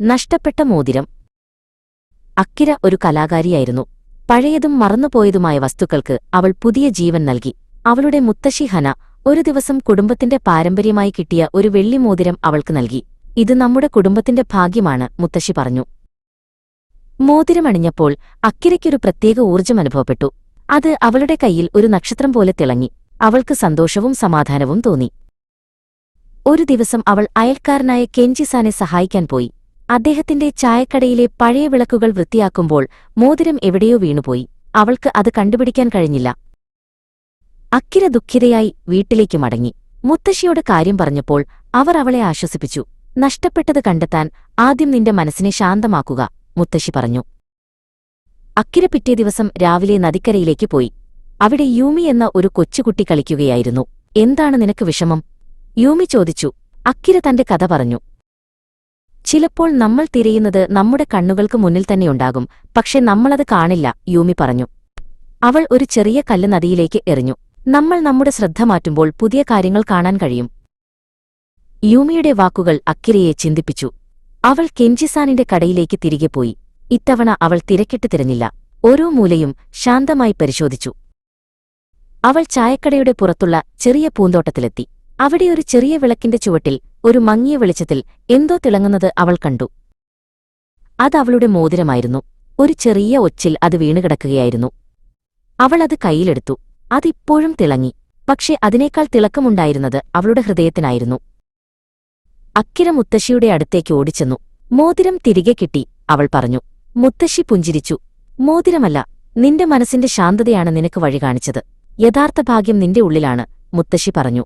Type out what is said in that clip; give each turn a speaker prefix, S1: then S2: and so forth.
S1: നഷ്ടപ്പെട്ട മോതിരം. അക്കിര ഒരു കലാകാരിയായിരുന്നു. പഴയതും മറന്നുപോയതുമായ വസ്തുക്കൾക്ക് അവൾ പുതിയ ജീവൻ നൽകി. അവളുടെ മുത്തശ്ശി ഹന ഒരു ദിവസം കുടുംബത്തിന്റെ പാരമ്പര്യമായി കിട്ടിയ ഒരു വെള്ളിമോതിരം അവൾക്ക് നൽകി. ഇത് നമ്മുടെ കുടുംബത്തിന്റെ ഭാഗ്യമാണ് മുത്തശ്ശി പറഞ്ഞു. മോതിരമണിഞ്ഞപ്പോൾ അക്കിരയ്ക്കൊരു പ്രത്യേക ഊർജം അനുഭവപ്പെട്ടു. അത് അവളുടെ കയ്യിൽ ഒരു നക്ഷത്രം പോലെ തിളങ്ങി. അവൾക്ക് സന്തോഷവും സമാധാനവും തോന്നി. ഒരു ദിവസം അവൾ അയൽക്കാരനായ കെഞ്ചിസാനെ സഹായിക്കാൻ പോയി. അദ്ദേഹത്തിന്റെ ചായക്കടയിലെ പഴയ വിളക്കുകൾ വൃത്തിയാക്കുമ്പോൾ മോതിരം എവിടെയോ വീണുപോയി. അവൾക്ക് അത് കണ്ടുപിടിക്കാൻ കഴിഞ്ഞില്ല. അക്കിര ദുഃഖിതയായി വീട്ടിലേക്ക് മടങ്ങി. മുത്തശ്ശിയോട് കാര്യം പറഞ്ഞപ്പോൾ അവർ അവളെ ആശ്വസിപ്പിച്ചു. നഷ്ടപ്പെട്ടത് കണ്ടെത്താൻ ആദ്യം നിന്റെ മനസ്സിനെ ശാന്തമാക്കുക മുത്തശ്ശി പറഞ്ഞു. അക്കിര പിറ്റേ ദിവസം രാവിലെ നദിക്കരയിലേക്ക് പോയി. അവിടെ യൂമി എന്ന ഒരു കൊച്ചുകുട്ടി കളിക്കുകയായിരുന്നു. എന്താണ് നിനക്ക് വിഷമം? യൂമി ചോദിച്ചു. അക്കിര തന്റെ കഥ പറഞ്ഞു. ചിലപ്പോൾ നമ്മൾ തിരയുന്നത് നമ്മുടെ കണ്ണുകൾക്ക് മുന്നിൽ തന്നെയുണ്ടാകും പക്ഷെ നമ്മളത് കാണില്ല യൂമി പറഞ്ഞു. അവൾ ഒരു ചെറിയ കല്ല് നദിയിലേക്ക് എറിഞ്ഞു. നമ്മൾ നമ്മുടെ ശ്രദ്ധ മാറ്റുമ്പോൾ പുതിയ കാര്യങ്ങൾ കാണാൻ കഴിയും. യൂമിയുടെ വാക്കുകൾ അക്കിരയെ ചിന്തിപ്പിച്ചു. അവൾ കെഞ്ചിസാനിന്റെ കടയിലേക്ക് തിരികെ പോയി. ഇത്തവണ അവൾ തിരക്കിട്ട് തിരഞ്ഞില്ല. ഓരോ മൂലയും ശാന്തമായി പരിശോധിച്ചു. അവൾ ചായക്കടയുടെ പുറത്തുള്ള ചെറിയ പൂന്തോട്ടത്തിലെത്തി. അവിടെ ഒരു ചെറിയ വിളക്കിന്റെ ചുവട്ടിൽ ഒരു മങ്ങിയ വെളിച്ചത്തിൽ എന്തോ തിളങ്ങുന്നത് അവൾ കണ്ടു. അതവളുടെ മോതിരമായിരുന്നു. ഒരു ചെറിയ ഒച്ചിൽ അത് വീണുകിടക്കുകയായിരുന്നു. അവൾ അത് കൈയിലെടുത്തു അതിപ്പോഴും തിളങ്ങി. പക്ഷെ അതിനേക്കാൾ തിളക്കമുണ്ടായിരുന്നത് അവളുടെ ഹൃദയത്തിനായിരുന്നു. അക്കിര മുത്തശ്ശിയുടെ അടുത്തേക്ക് ഓടിച്ചെന്നു. മോതിരം തിരികെ കിട്ടി അവൾ പറഞ്ഞു. മുത്തശ്ശി പുഞ്ചിരിച്ചു. മോതിരമല്ല നിന്റെ മനസ്സിന്റെ ശാന്തതയാണ് നിനക്ക് വഴി കാണിച്ചത്. യഥാർത്ഥ ഭാഗ്യം നിന്റെ ഉള്ളിലാണ് മുത്തശ്ശി പറഞ്ഞു.